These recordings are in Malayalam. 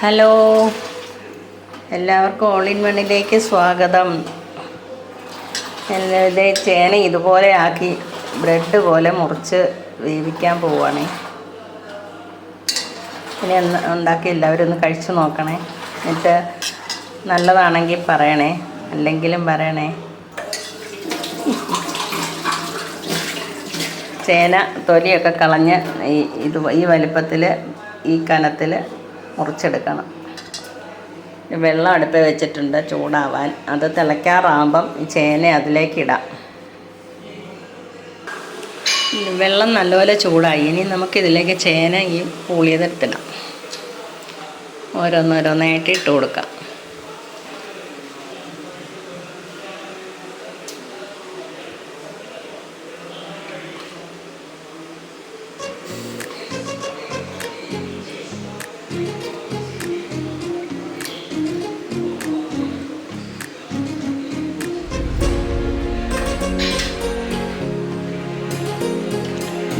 ഹലോ. എല്ലാവർക്കും ഓൾ ഇൻ വണ്ണിലേക്ക് സ്വാഗതം. എന്റെ ചേന ഇതുപോലെ ആക്കി ബ്രെഡ് പോലെ മുറിച്ച് വേവിക്കാൻ പോവുകയാണേ ഇനി ഉണ്ടാക്കി എല്ലാവരും ഒന്ന് കഴിച്ചു നോക്കണേ. എന്നിട്ട് നല്ലതാണെങ്കിൽ പറയണേ. അല്ലെങ്കിലും പറയണേ. ചേന തൊലിയൊക്കെ കളഞ്ഞ് ഈ ഇത് ഈ വലിപ്പത്തിൽ ഈ കനത്തിൽ മുറിച്ചെടുക്കണം. വെള്ളം അടുപ്പ് വെച്ചിട്ടുണ്ട് ചൂടാവാൻ. അത് തിളയ്ക്കാറാകുമ്പം ഈ ചേന അതിലേക്ക് ഇടാം. വെള്ളം നല്ലപോലെ ചൂടായി. ഇനി നമുക്കിതിലേക്ക് ചേന ഈ പൂളിയതെടുത്തിടാം ഓരോന്നോരോന്നായിട്ട് ഇട്ട് കൊടുക്കാം.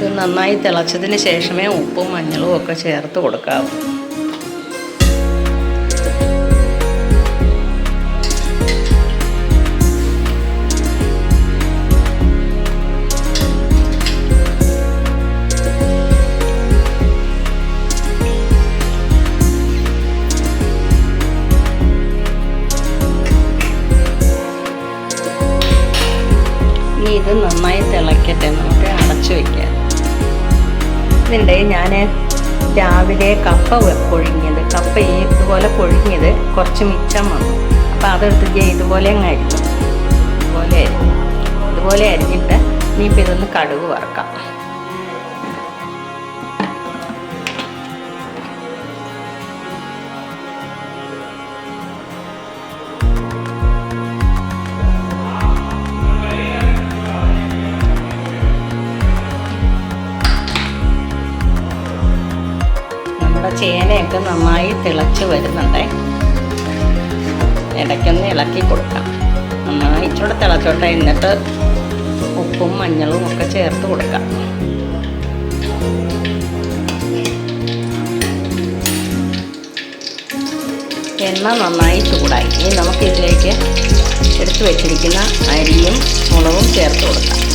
നന്നായി തിളച്ചതിന് ശേഷമേ ഉപ്പും മഞ്ഞളും ഒക്കെ ചേർത്ത് കൊടുക്കാവൂ. ഇതിന്റെ ഞാൻ രാവിലെ കപ്പ പൊഴിഞ്ഞത്. കപ്പ ഈ ഇതുപോലെ പൊഴിഞ്ഞത് കുറച്ച് മിച്ചം വന്നു. അപ്പോൾ അതെടുത്ത് ഇതുപോലെ അങ്ങ് അരിഞ്ഞു. ഇതുപോലെ അരിഞ്ഞു. ഇതുപോലെ അരിഞ്ഞിട്ട് ഇനിയിപ്പോൾ ഇതൊന്ന് കടുക് വറക്കാം. ചേനയൊക്കെ നന്നായി തിളച്ച് വരുന്നുണ്ടേ. ഇടയ്ക്കൊന്ന് ഇളക്കി കൊടുക്കാം. നന്നായി ഇച്ചിരി തിളച്ചോട്ടെ. എന്നിട്ട് ഉപ്പും മഞ്ഞളും ഒക്കെ ചേർത്ത് കൊടുക്കാം. എണ്ണ നന്നായി ചൂടായി. ഇനി നമുക്ക് ഇതിലേക്ക് എടുത്തു വെച്ചിരിക്കുന്ന അരിയും മുളകും ചേർത്ത് കൊടുക്കാം.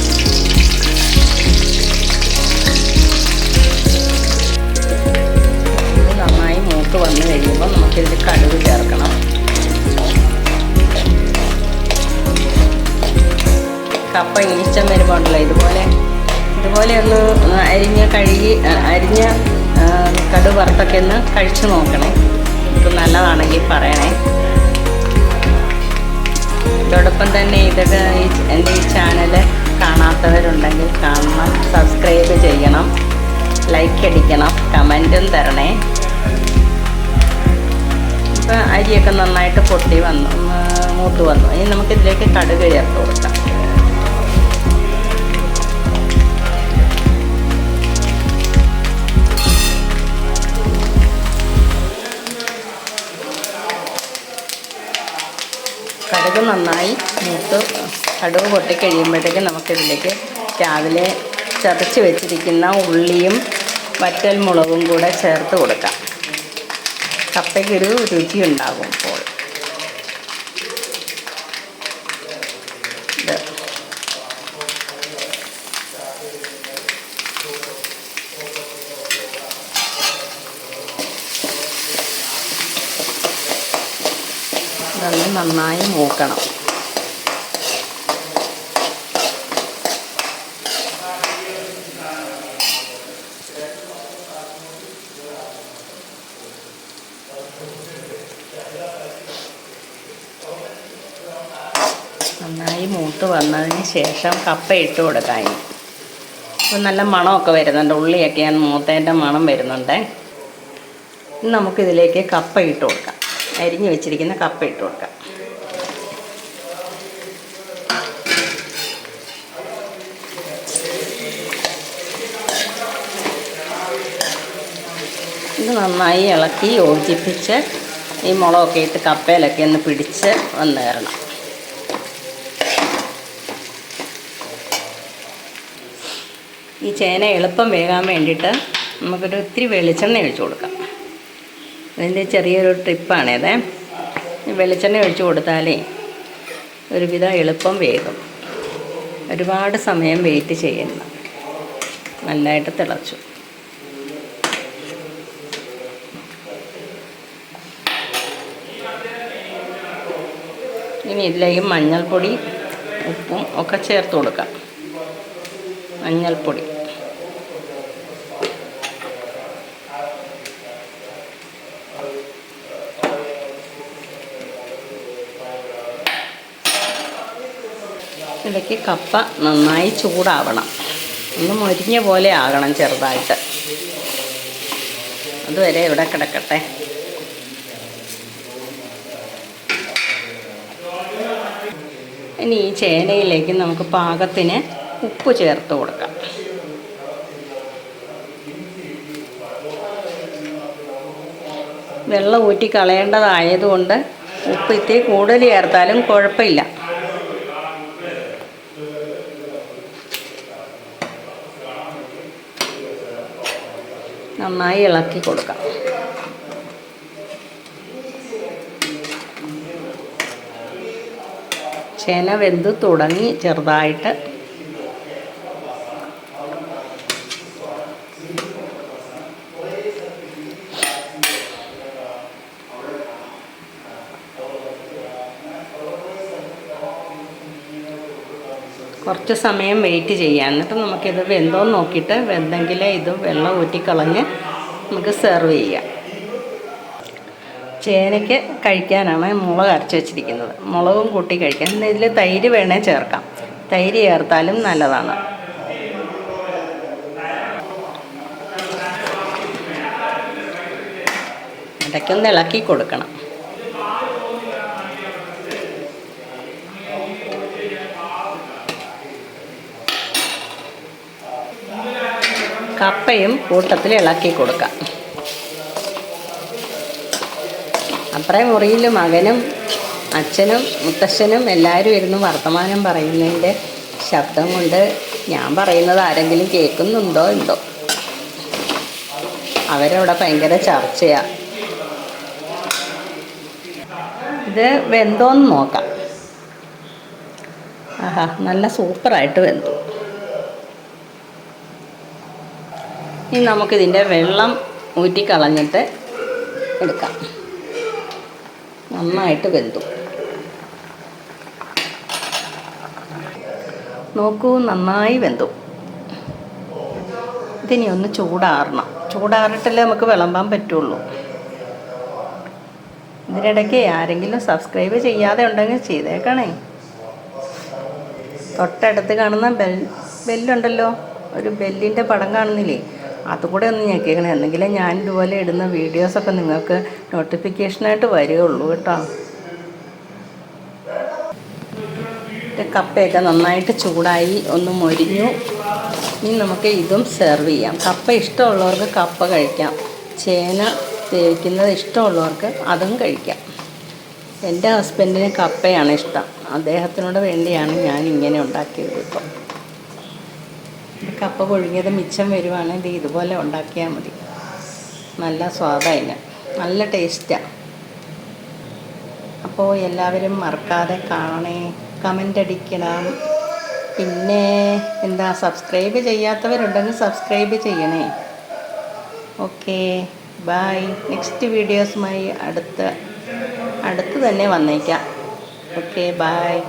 മൂത്ത് വന്ന് കഴിയുമ്പോൾ നമുക്കിതിൽ കടുവ് ചേർക്കണം. കപ്പ ഈച്ചം വരുമ്പോൾ ഉണ്ടല്ലോ ഇതുപോലെ ഇതുപോലെ ഒന്ന് അരിഞ്ഞ് കഴുകി അരിഞ്ഞ ആ, വറുത്തൊക്കെ ഒന്ന് കഴിച്ചു നോക്കണേ. ഇത് നല്ലതാണെങ്കിൽ പറയണേ. ഇതോടൊപ്പം തന്നെ ഇതൊക്കെ എന്റെ ഈ ചാനൽ നന്നായിട്ട് പൊട്ടി വന്നു. മൂത്ത് വന്നു. ഇനി നമുക്കിതിലേക്ക് കടുക് ചേർത്ത് കൊടുക്കാം. കടുക് നന്നായി മൂത്ത് കടുക് പൊട്ടിക്കഴിയുമ്പോഴത്തേക്ക് നമുക്കിതിലേക്ക് രാവിലെ ചതച്ച് വെച്ചിരിക്കുന്ന ഉള്ളിയും വറ്റൽ മുളകും കൂടെ ചേർത്ത് കൊടുക്കാം. കപ്പയ്ക്കൊരു രുചി ഉണ്ടാകും ഇതൊന്ന് നന്നായി മൂക്കണം. നന്നായി മൂത്ത് വന്നതിന് ശേഷം കപ്പ ഇട്ട് കൊടുക്കാം ഇപ്പം നല്ല മണമൊക്കെ വരുന്നുണ്ട്. ഉള്ളിയൊക്കെ മൂത്തേന്റെ മണം വരുന്നുണ്ട്. നമുക്കിതിലേക്ക് കപ്പ ഇട്ട് കൊടുക്കാം. അരിഞ്ഞ് വെച്ചിരിക്കുന്ന കപ്പ ഇട്ട് കൊടുക്കാം. ഇത് നന്നായി ഇളക്കി യോജിപ്പിച്ച് ഈ മുളകൊക്കെ ഇട്ട് കപ്പയിലൊക്കെ ഒന്ന് പിടിച്ച് വന്ന് കയറണം ഈ ചേന എളുപ്പം വേകാൻ വേണ്ടിയിട്ട് നമുക്കൊരു ഇത്തിരി വെളിച്ചെണ്ണ ഒഴിച്ചു കൊടുക്കാം. അതിന്റെ ചെറിയൊരു ട്രിപ്പാണേത്. വെളിച്ചെണ്ണ ഒഴിച്ച് കൊടുത്താലേ ഒരുവിധം എളുപ്പം വേഗം. ഒരുപാട് സമയം വെയിറ്റ് ചെയ്യണ്ട. നല്ലതായിട്ട് തിളച്ചു. ഇനി ഇതിലേക്ക് മഞ്ഞൾപ്പൊടി ഉപ്പും ഒക്കെ ചേർത്ത് കൊടുക്കാം. മഞ്ഞൾപ്പൊടി. ഇടയ്ക്ക് കപ്പ നന്നായി ചൂടാവണം. ഒന്ന് മൊരിഞ്ഞ പോലെ ആകണം ചെറുതായിട്ട്. അതുവരെ ഇവിടെ കിടക്കട്ടെ. ഇനി ഈ ചേനയിലേക്ക് നമുക്ക് പാകത്തിന് ഉപ്പ് ചേർത്ത് കൊടുക്കാം. വെള്ളം ഊറ്റി കളയേണ്ടതായതുകൊണ്ട് ഉപ്പ് ഇത്തിരി കൂടുതൽ ചേർത്താലും കുഴപ്പമില്ല. നന്നായി ഇളക്കി കൊടുക്കാം. ചേന വെന്ത് തുടങ്ങി ചെറുതായിട്ട്. കുറച്ച് സമയം വെയിറ്റ് ചെയ്യാം. എന്നിട്ട് നമുക്കിത് വെന്തോന്ന് നോക്കിയിട്ട് വെന്തെങ്കിൽ ഇത് വെള്ളം ഊറ്റിക്കളഞ്ഞ് നമുക്ക് സെർവ് ചെയ്യാം. ചേനയ്ക്ക് കഴിക്കാനാണ് മുളക് അരച്ച് വെച്ചിരിക്കുന്നത്. മുളകും കൂട്ടി കഴിക്കാൻ ഇതിൽ തൈര് വേണേൽ ചേർക്കാം. തൈര് ചേർത്താലും നല്ലതാണ്. ഇടയ്ക്കൊന്ന് ഇളക്കി കൊടുക്കണം. കപ്പയും കൂട്ടത്തിൽ ഇളക്കി കൊടുക്കാം. അപ്പറേ മുറിയിൽ മകനും അച്ഛനും മുത്തശ്ശനും എല്ലാവരും ഇരുന്ന് വർത്തമാനം പറയുന്നതിന്റെ ശബ്ദം കൊണ്ട് ഞാൻ പറയുന്നത് ആരെങ്കിലും കേൾക്കുന്നുണ്ടോ ഉണ്ടോ അവരവിടെ ഭയങ്കര ചർച്ചയാണ് ഇത് വെന്തോന്ന് നോക്കാം. ആഹാ നല്ല സൂപ്പറായിട്ട് വെന്തു. ഇനി നമുക്കിതിന്റെ വെള്ളം ഊറ്റിക്കളഞ്ഞിട്ട് എടുക്കാം. നന്നായിട്ട് വെന്തു. നോക്കൂ നന്നായി വെന്തു. ഇതിനി ഒന്ന് ചൂടാറണം. ചൂടാറിട്ടല്ലേ നമുക്ക് വിളമ്പാൻ പറ്റുള്ളൂ. ഇതിനിടയ്ക്ക് ആരെങ്കിലും സബ്സ്ക്രൈബ് ചെയ്യാതെ ഉണ്ടെങ്കിൽ ചെയ്തേക്കണേ. തൊട്ടടുത്ത് കാണുന്ന ബെൽ ബെല്ലുണ്ടല്ലോ. ഒരു ബെല്ലിന്റെ പടം കാണുന്നില്ലേ? അതുകൂടെ ഒന്ന് ഞെക്കിക്കണേ. എന്തെങ്കിലും ഞാൻ ഇതുപോലെ ഇടുന്ന വീഡിയോസൊക്കെ നിങ്ങൾക്ക് നോട്ടിഫിക്കേഷനായിട്ട് വരികയുള്ളൂ കേട്ടോ. കപ്പയൊക്കെ നന്നായിട്ട് ചൂടായി ഒന്ന് മൊരിഞ്ഞു. ഇനി നമുക്ക് ഇതും സെർവ് ചെയ്യാം. കപ്പ ഇഷ്ടമുള്ളവർക്ക് കപ്പ കഴിക്കാം. ചേന വേവിക്കുന്നത് ഇഷ്ടമുള്ളവർക്ക് അതും കഴിക്കാം. എന്റെ ഹസ്ബൻഡിന് കപ്പയാണ് ഇഷ്ടം. അദ്ദേഹത്തിനോട് വേണ്ടിയാണ് ഞാൻ ഇങ്ങനെ ഉണ്ടാക്കിയത് ഇപ്പം. കപ്പ കൊഴുങ്ങിയത് മിച്ചം വരുവാണെങ്കിൽ ഇതുപോലെ ഉണ്ടാക്കിയാൽ മതി. നല്ല സ്വാദായിന് നല്ല ടേസ്റ്റാണ് അപ്പോൾ എല്ലാവരും മറക്കാതെ കാണണേ. കമന്റ് അടിക്കണം. പിന്നെ എന്താ സബ്സ്ക്രൈബ് ചെയ്യാത്തവരുണ്ടെങ്കിൽ സബ്സ്ക്രൈബ് ചെയ്യണേ. ഓക്കെ. ബായ്. നെക്സ്റ്റ് വീഡിയോസുമായി അടുത്ത അടുത്ത് തന്നെ വന്നേക്കാം. Okay bye